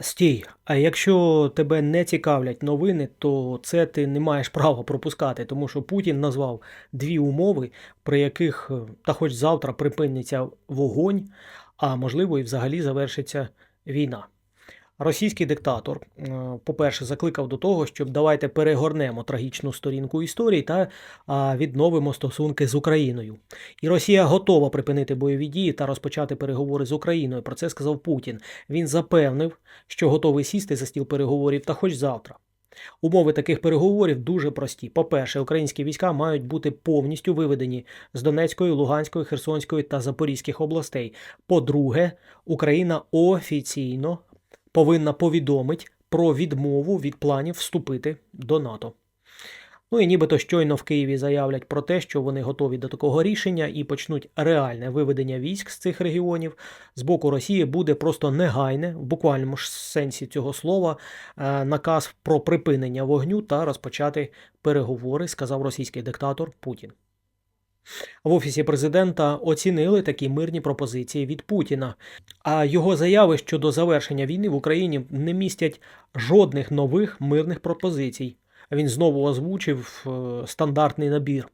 Стій, а якщо тебе не цікавлять новини, то це ти не маєш права пропускати, тому що Путін назвав дві умови, при яких е, та хоч завтра припиниться вогонь, а можливо і взагалі завершиться війна. Російський диктатор, е, по-перше, закликав до того, щоб давайте перегорнемо трагічну сторінку історії та відновимо стосунки з Україною. І Росія готова припинити бойові дії та розпочати переговори з Україною. Про це сказав Путін. Він запевнив, що готовий сісти за стіл переговорів та хоч завтра. Умови таких переговорів дуже прості. По-перше, українські війська мають бути повністю виведені з Донецької, Луганської, Херсонської та Запорізьких областей. По-друге, Україна офіційно повинна повідомити про відмову від планів вступити до НАТО. Ну і нібито щойно в Києві заявлять про те, що вони готові до такого рішення і почнуть реальне виведення військ з цих регіонів. З боку Росії буде просто негайне, в буквальному ж сенсі цього слова, е, наказ про припинення вогню та розпочати переговори, сказав російський диктатор Путін. В офісі президента оцінили такі мирні пропозиції від Путіна, а його заяви щодо завершення війни в Україні не містять жодних нових мирних пропозицій. Він знову озвучив е, стандартний набір.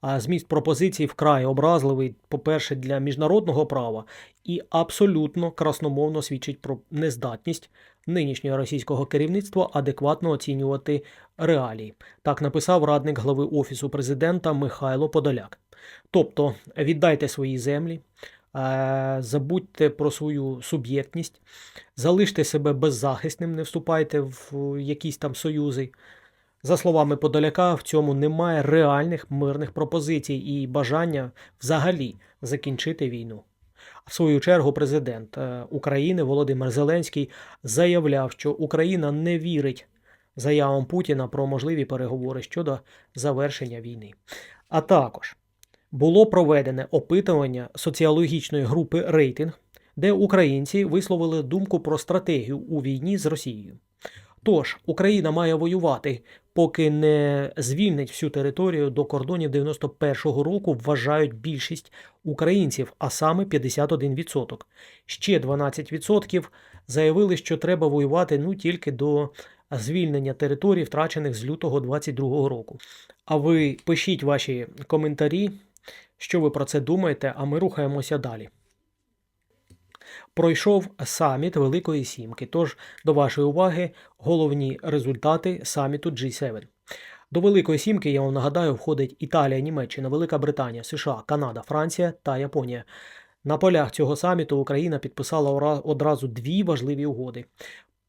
А зміст пропозицій вкрай образливий, по-перше, для міжнародного права і абсолютно красномовно свідчить про нездатність нинішнього російського керівництва адекватно оцінювати реалії. Так написав радник глави офісу президента Михайло Подоляк. Тобто віддайте свої землі, е, забудьте про свою суб'єктність, залиште себе беззахисним, не вступайте в якісь там союзи. За словами Подоляка, в цьому немає реальних мирних пропозицій і бажання взагалі закінчити війну. В свою чергу президент е, України Володимир Зеленський заявляв, що Україна не вірить заявам Путіна про можливі переговори щодо завершення війни. А також було проведене опитування соціологічної групи Рейтинг, де українці висловили думку про стратегію у війні з Росією. Тож Україна має воювати, поки не звільнить всю територію до кордонів 91-го року, вважають більшість українців, а саме 51%. Ще 12% заявили, що треба воювати ну тільки до звільнення територій, втрачених з лютого 22-го року. А ви пишіть ваші коментарі, що ви про це думаєте, а ми рухаємося далі. Пройшов саміт Великої Сімки. Тож до вашої уваги головні результати саміту G7. До Великої Сімки, я вам нагадаю, входить Італія, Німеччина, Велика Британія, США, Канада, Франція та Японія. На полях цього саміту Україна підписала одразу дві важливі угоди.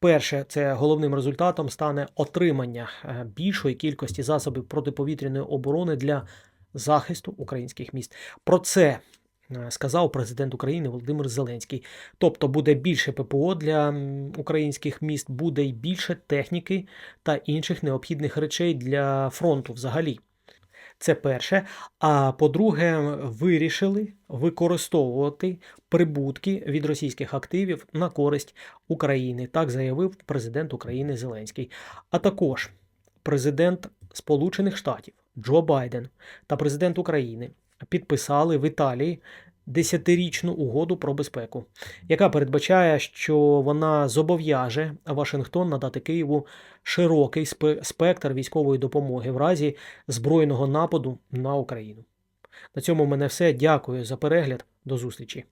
Перше, це головним результатом стане отримання е, більшої кількості засобів протиповітряної оборони для захисту українських міст. Про це е, сказав президент України Володимир Зеленський. Тобто буде більше ППО для українських міст, буде й більше техніки та інших необхідних речей для фронту взагалі. Це перше. А по-друге, вирішили використовувати прибутки від російських активів на користь України. Так заявив президент України Зеленський. А також президент Сполучених Штатів Джо Байден та президент України підписали в Італії десятирічну угоду про безпеку, яка передбачає, що вона зобов'яже Вашингтон надати Києву широкий спектр військової допомоги в разі збройного нападу на Україну. На цьому в мене все. Дякую за перегляд. До зустрічі.